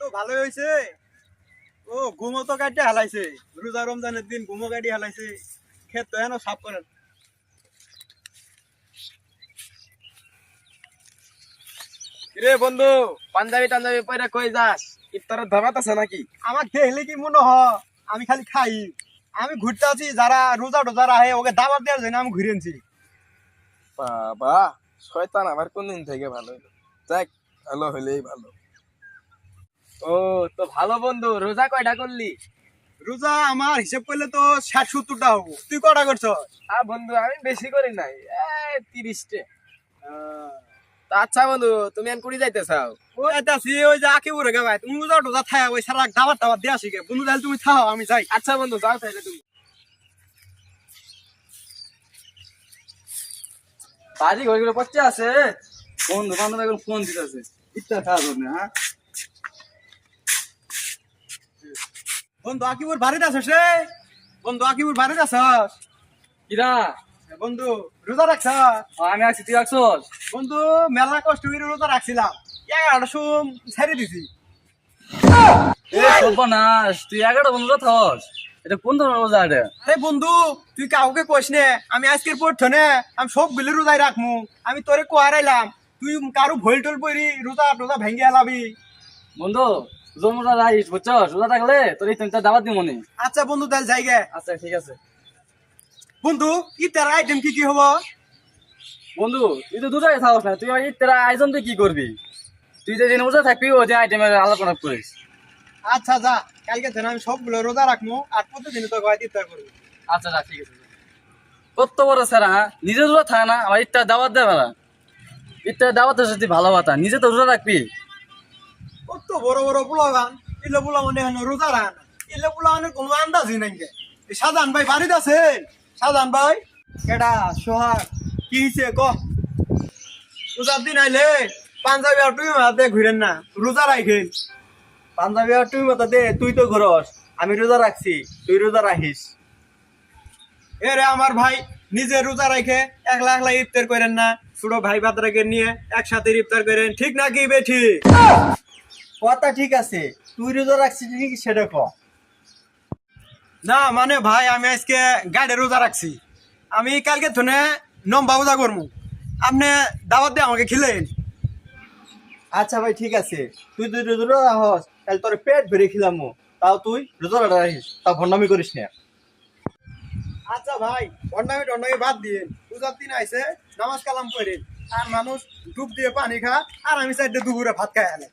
তো ভালোই হয়েছে ও ঘুমো তো কাটে হালাইছে। রোজা রমজানের দিন ঘুমো কাটি হালাইছে। ক্ষেত তো সাফ করেন। রে বন্ধু পাঞ্জাবি টাঞ্জাবি পরে কই যাস? ইফতারের ধমাত আছে নাকি? আমাকে দেখলে কি মনে হ আমি খালি খাই। আমি ঘুরতে আছি যারা রোজা টোজা রাহে ওকে দাবার দেওয়ার জন্য আমি ঘুরে আনছি। বাবা শয়তান আমার কোন দিন থেকে ভালো যাক ভালো হইলেই ভালো। ও তো ভালো বন্ধু রোজা কয়টা করলি? রোজা আমার হিসেব করলে তো ষাট সত্তরটা হব। তুই কটা করছ আ বন্ধু আমি বেশি করি নাই তিরিশটে। আচ্ছা বন্ধু তুমি এখন কুড়ি যাইতে চাও? ওই আছি ওই যে আঁকি উড়ে গাবাই। তুমি রোজা টোজা থাকা ওই সারা দাবার দাবার দিয়ে আসি বন্ধু তাহলে তুমি থাও আমি যাই। আচ্ছা বন্ধু যাও তাইলে তুমি। বাড়ি ঘরগুলো বাচ্চা আছে? বন্ধু বান্ধব এখন ফোন দিতেছে। ইচ্ছা খাওয়া হ্যাঁ? বন্ধু আকিবুর বাড়িতে আছিস রে? বন্ধু আকিবুর বাড়িতে আছস? কিরা? বন্ধু রোজা রাখছ আমি আছি তুই আসছস বন্ধু মেলা কষ্ট করে রোজা রাখছিলাম। এগারোটা সুম ছেড়ে দিছি। সর্বনাশ তুই এগারোটা বন্ধু থাকস এটা কোন ধরনের রোজা এটা? আরে বন্ধু তুই কাউকে কইস নে আমি আজকের পর নে আমি সব বিলে রোজাই রাখমু। আমি তোরে কোয়ারাইলাম তুই কারও ভইল টল পরি রোজা টোজা ভেঙ্গে এলাবি বন্ধু জমরা রাইস বুঝছস? রোজা থাকলে তোর এই তিনটা দাবাত দিব আচ্ছা বন্ধু তাহলে যাইগে আচ্ছা ঠিক আছে। বন্ধু ইতার আইটেম কি কি হব? বন্ধু তুই তো দুটাই থাকস না তুই এই তেরা আয়োজন তুই কি করবি? তুই যেদিন রোজা থাকবি ওই আইটেমের আলোচনা করিস। আচ্ছা যা কালকে থেকে আমি সবগুলো রোজা রাখমু আর প্রতিদিন তো গয় ইফতার করব। আচ্ছা যা ঠিক আছে কত বড় স্যার হ্যাঁ? নিজে রোজা থাকে না আমার ইত্যার দাওয়াত দেবে না। ইত্যার দাওয়াত যদি ভালো কথা নিজে তো রোজা রাখবি। বড় বড় পোলাগান ইলে পোলাগান এখন রোজা রাখা না। ইলে পোলাগানের কোনো আন্দাজই নাই সাজান ভাই বাড়িতে আছেন সাজান ভাই? কেডা, সোহাগ, কি হইছে ক? রোজার দিন আইলে পাঞ্জাবি আর তুই মাথাতে ঘুরেন না, রোজা রাখেন পাঞ্জাবি আর তুই মাথাতে তুই তো ঘুরস, আমি রোজা রাখছি, তুই রোজা রাখিস। এ রে আমার ভাই, নিজে রোজা রাখে একলা একলা ইফতার করেন না। ছোট ভাই বাতরাকে নিয়ে একসাথে ইফতার করেন, ঠিক নাকি বেঠি? কথা ঠিক আছে। তুই রোজা রাখছিস ঠিক সেটা ক। না মানে ভাই আমি আজকে গাড়ি রোজা রাখছি। আমি কালকে থনে নম্বা রোজা করব আপনি দাওয়াত দিয়ে আমাকে খিলেন আচ্ছা ভাই ঠিক আছে। তুই তুই রোজা রাখস তাহলে তোর পেট ভরে খিলাম। তাও তুই রোজা রাখিস তা ভণ্ডামি করিস না। আচ্ছা ভাই ভণ্ডামি টন্ডামি বাদ দিয়ে পূজার দিন আইসে নামাজ কালাম করেন আর মানুষ ডুব দিয়ে পানি খা আর আমি চাইতে দুপুরে ভাত খাই আনে।